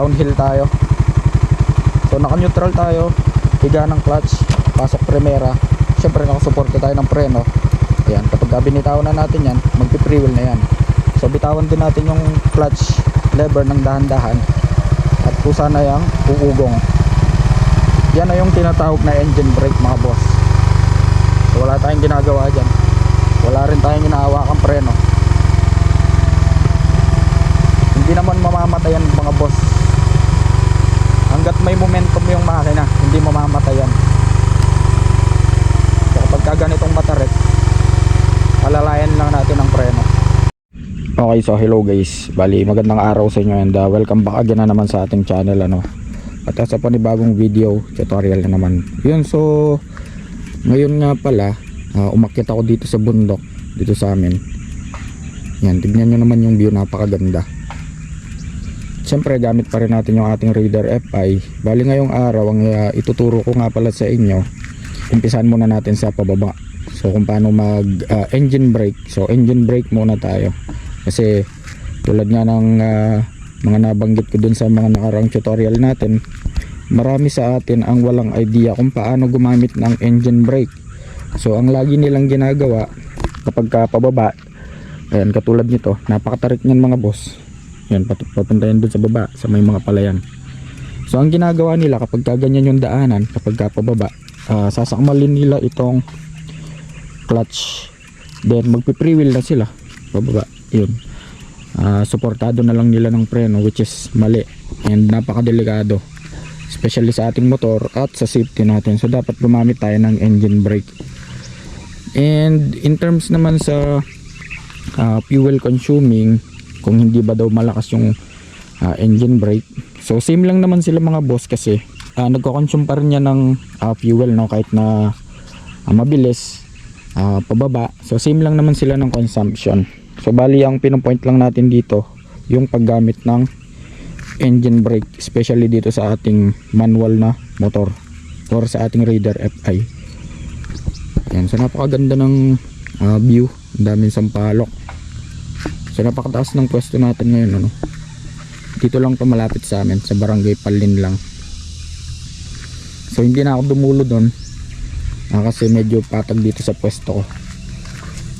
downhill tayo. So naka neutral tayo. Higa ng clutch. Pasok primera. Syempre nakasuporta tayo ng preno. Ayan kapag binitawan na natin yan magpi-freewheel na yan. So bitawan din natin yung clutch lever ng dahan-dahan. At kusa na yung uugong. Yan na yung tinatawag na engine brake mga boss. So wala tayong ginagawa dyan. Wala rin tayong inaawakang preno. Hindi naman mamamatayan mga boss hanggat may momentum yung makina hindi mamamatayan so kapag ka ganitong matarik alalayan lang natin ang preno. Okay so hello guys. Bali magandang araw sa inyo and uh, welcome back again na naman sa ating channel ano. At sa panibagong video tutorial na naman. Yun so ngayon nga pala uh, umakyat ako dito sa bundok dito sa amin. Yan tignan nyo naman yung view napakaganda Siyempre gamit pa rin natin yung ating Raider FI. Bali ngayong araw ang uh, ituturo ko nga pala sa inyo. Umpisan muna natin sa pababa. So kung paano mag uh, engine brake. So engine brake muna tayo. Kasi tulad nga ng uh, mga nabanggit ko dun sa mga nakarang tutorial natin, marami sa atin ang walang idea kung paano gumamit ng engine brake. So ang lagi nilang ginagawa kapag ka pababa, ayan katulad nito, napakatarik niyan mga boss yan, papunta yan dun sa baba, sa may mga palayan. So, ang ginagawa nila kapag ka ganyan yung daanan, kapag ka pababa, ah, sasakmalin nila itong clutch. Then, magpiprewheel na sila. Pababa, yun. Ah, suportado na lang nila ng preno, which is mali. And napakadelikado. Especially sa ating motor at sa safety natin. So, dapat gumamit tayo ng engine brake. And, in terms naman sa ah, fuel consuming, kung hindi ba daw malakas yung ah, engine brake. So same lang naman sila mga boss kasi uh, nagko-consume pa rin yan ng ah, fuel no kahit na ah, mabilis ah, pababa. So same lang naman sila ng consumption. So bali ang pinopoint lang natin dito yung paggamit ng engine brake especially dito sa ating manual na motor or sa ating Raider FI yan so napakaganda ng ah, view. Daming sampalok So napakataas ng pwesto natin ngayon ano. Dito lang to malapit sa amin sa barangay Palin lang. So hindi na ako dumulo doon. Ah, kasi medyo patag dito sa pwesto ko.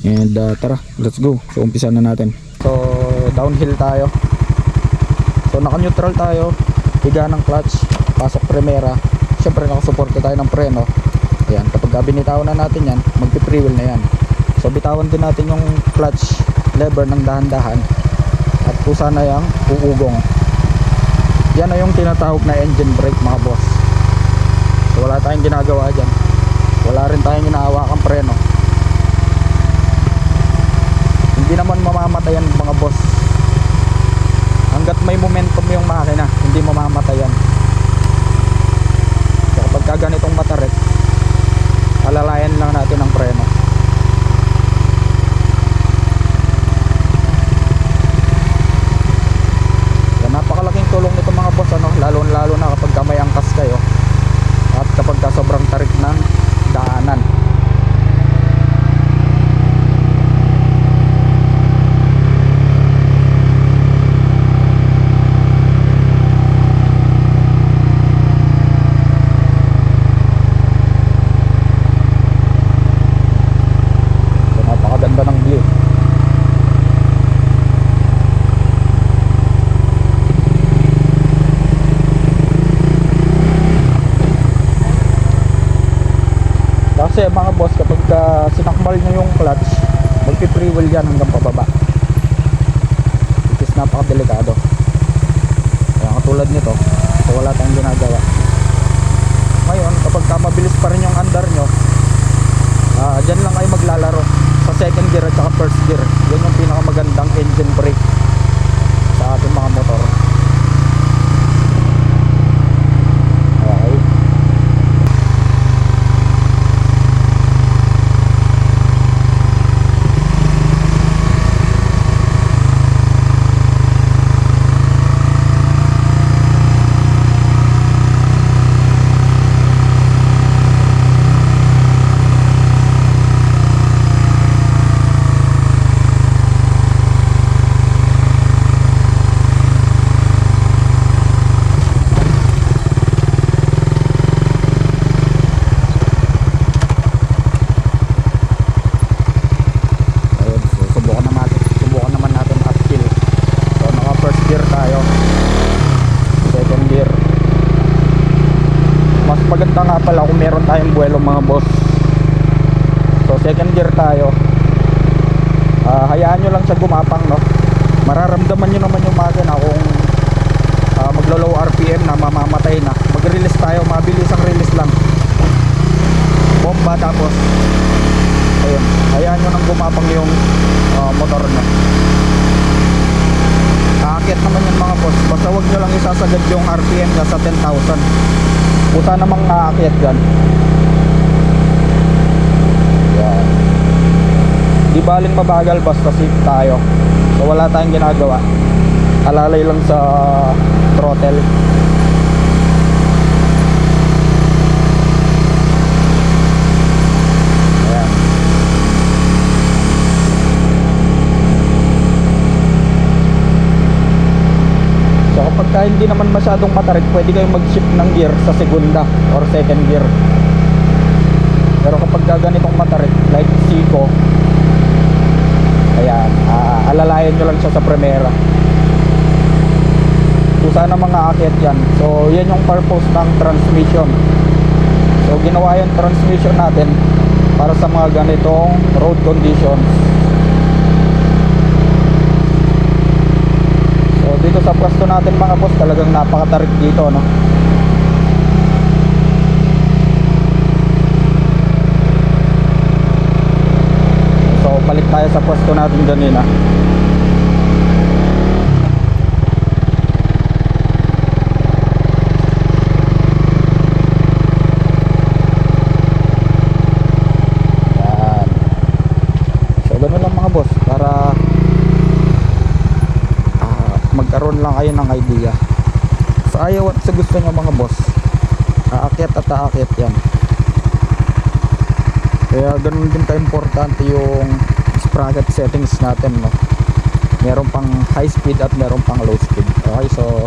And uh, tara, let's go. So umpisa na natin. So downhill tayo. So naka neutral tayo. Higa ng clutch, pasok primera. Syempre nakasuporta tayo ng preno. Ayan, kapag binitawan na natin yan, magpi-freewheel na yan. So bitawan din natin yung clutch lever ng dahan-dahan at kusa na yung uugong. Yan na yung tinatawag na engine brake mga boss. So wala tayong ginagawa dyan. Wala rin tayong inaawakang preno. Hindi naman mamamatayan mga boss. Hanggat may momentum yung makina hindi mamamatayan so kapag ka ganitong matarik alalayan lang natin ang preno Yan, napakalaking tulong nito mga boss ano, lalo lalo na kapag ka may angkas kayo at kapag ka sobrang tarik ng daanan. So, napakaganda ng view. Kasi mga boss kapag uh, sinakmal nyo yung clutch magpi-freewheel yan hanggang pababa. Which is napakadelikado. Kaya katulad nito so wala tayong ginagawa. Ngayon kapag ka mabilis pa rin yung andar nyo uh, dyan lang kayo maglalaro. Sa second gear at saka first gear yan yung pinakamagandang engine brake meron tayong buwelo mga boss. So second gear tayo. Ah, hayaan nyo lang siya gumapang no. Mararamdaman nyo naman yung makina kung ah, maglo-low RPM na mamamatay na. Mag-release tayo, mabilis ang release lang. Bomba tapos ayun, hayaan nyo nang gumapang yung ah, motor nyo. Aakit naman yan mga boss. Basta wag nyo lang isasagad yung RPM niya sa 10,000. Puta namang aakyat yan. Yan. Di baling mabagal basta safe tayo. So wala tayong ginagawa. Alalay lang sa throttle. Ayan. Hindi naman masyadong matarik, pwede kayong mag-shift ng gear sa segunda or second gear. Pero kapag ka ganitong matarik, like Seiko, ayan, ah, alalayan nyo lang siya sa primera. Kung sana mga yan. So yan yung purpose ng transmission. So ginawa yung transmission natin para sa mga ganitong road conditions. So dito sa pwesto natin mga boss talagang napakatarik dito no. So balik tayo sa pwesto natin kanina. Yan. So ganun lang mga boss para ah, magkaroon lang kayo ng idea sa gusto nyo mga boss. Aakyat at aakyat yan. Kaya ganun din ka importante yung sprocket settings natin no? Meron pang high speed at meron pang low speed. Okay so